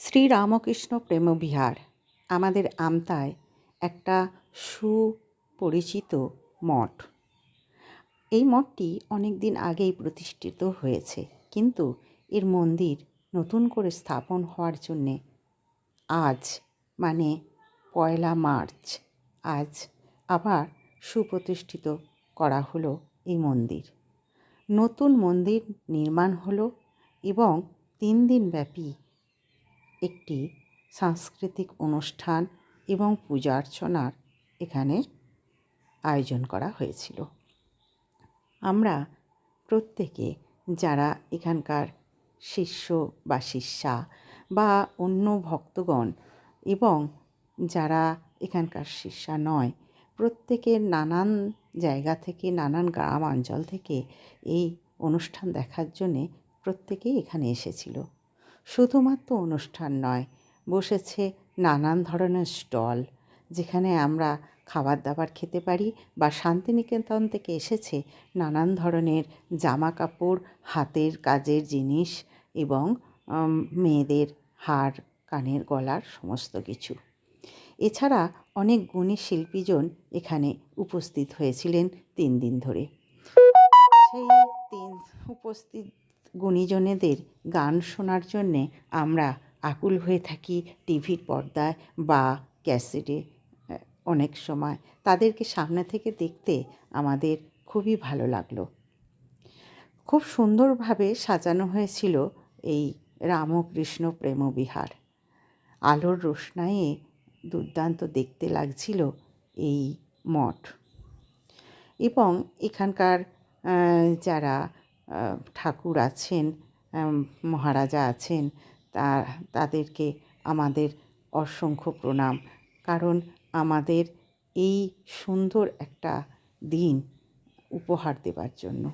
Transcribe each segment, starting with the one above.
শ্রীরামকৃষ্ণ প্রেমবিহার, আমাদের আমতায় একটা সুপরিচিত মঠ। এই মঠটি অনেক দিন আগেই প্রতিষ্ঠিত হয়েছে, কিন্তু এর মন্দির নতুন করে স্থাপন হওয়ার জন্যে আজ মানে পয়লা মার্চ, আজ আবার সুপ্রতিষ্ঠিত করা হলো এই মন্দির। নতুন মন্দির নির্মাণ হলো এবং তিন দিন ব্যাপী একটি সাংস্কৃতিক অনুষ্ঠান এবং পূজা অর্চনার এখানে আয়োজন করা হয়েছিল। আমরা প্রত্যেকে যারা এখানকার শিষ্য বা শিষ্যা বা অন্য ভক্তগণ এবং যারা এখানকার শিষ্যা নয় প্রত্যেকের নানান জায়গা থেকে, নানান গ্রাম অঞ্চল থেকে এই অনুষ্ঠান দেখার জন্যে প্রত্যেকেই এখানে এসেছিল। শুধুমাত্র অনুষ্ঠান নয়, বসেছে নানান ধরনের স্টল, যেখানে আমরা খাবার দাবার খেতে পারি বা শান্তিনিকেতন থেকে এসেছে নানান ধরনের জামা কাপড় হাতের কাজের জিনিস এবং মেয়েদের হার, কানের গলার সমস্ত কিছু। এছাড়া অনেক গুণী শিল্পীজন এখানে উপস্থিত হয়েছিলেন তিন দিন ধরে। সেই তিন উপস্থিত গুণীজনেদের গান শোনার জন্যে আমরা আকুল হয়ে থাকি টিভির পর্দায় বা ক্যাসেটে অনেক সময়। তাদেরকে সামনে থেকে দেখতে আমাদের খুবই ভালো লাগল। খুব সুন্দরভাবে সাজানো হয়েছিল এই রামকৃষ্ণ প্রেমবিহার। আলোর রোশনাইয়ে দুর্দান্ত দেখতে লাগছিল এই মঠ। এবং এখানকার যারা ঠাকুর আছেন মহারাজা আছেন, তা, তাদেরকে আমাদের অসংখ্য প্রণাম। কারণ আমাদের এই সুন্দর একটা দিন উপহার দেবার জন্য।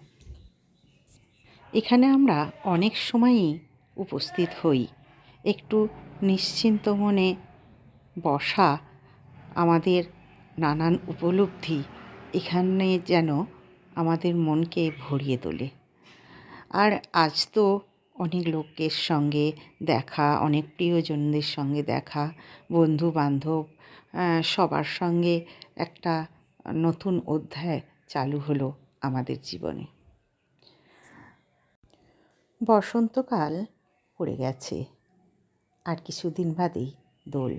এখানে আমরা অনেক সময়ই উপস্থিত হই। একটু নিশ্চিন্ত মনে বসা আমাদের নানান উপলব্ধি এখানে যেন আমাদের মনকে ভরিয়ে তোলে। আর আজ তো অনেক লোকের সঙ্গে দেখা, অনেক প্রিয়জনদের সঙ্গে দেখা বন্ধু বান্ধব সবার সঙ্গে একটা নতুন অধ্যায় চালু হলো আমাদের জীবনে। বসন্তকাল পড়ে গেছে, আর কিছুদিন বাদেই দোল।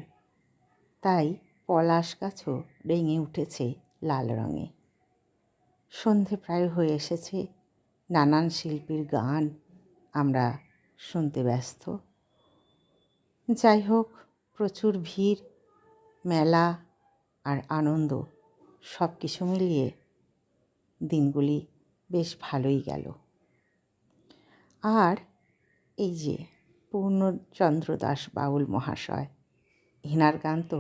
তাই পলাশ গাছও রেঙে উঠেছে লাল রঙে। সন্ধে প্রায় হয়ে এসেছে নানান শিল্পীর গান আমরা শুনতে ব্যস্ত। যাই হোক প্রচুর ভিড়, মেলা আর আনন্দ সব কিছু মিলিয়ে দিনগুলি বেশ ভালোই গেল। আর এই যে পূর্ণচন্দ্র দাস বাউল মহাশয় হেনার গান তো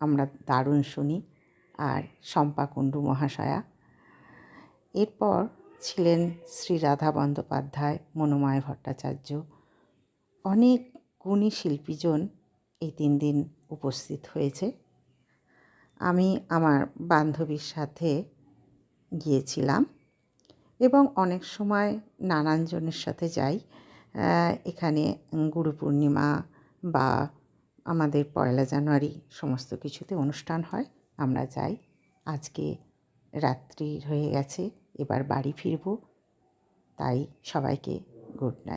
আমরা দারুণ শুনি। আর শম্পাকুণ্ডু মহাশয়া, এরপর ছিলেন শ্রী রাধা বন্দ্যোপাধ্যায়, মনোময় ভট্টাচার্য। অনেক গুণী শিল্পীজন এই তিন দিন উপস্থিত হয়েছে। আমি আমার বান্ধবীর সাথে গিয়েছিলাম এবং অনেক সময় নানানজনের সাথে যাই। এখানে গুরু পূর্ণিমা বা আমাদের পয়লা জানুয়ারি সমস্ত কিছুতে অনুষ্ঠান হয়। আমরা যাই। আজকে রাত্রি হয়ে গেছে। এবার বাড়ি ফিরব। তাই সবাইকে গুড নাইট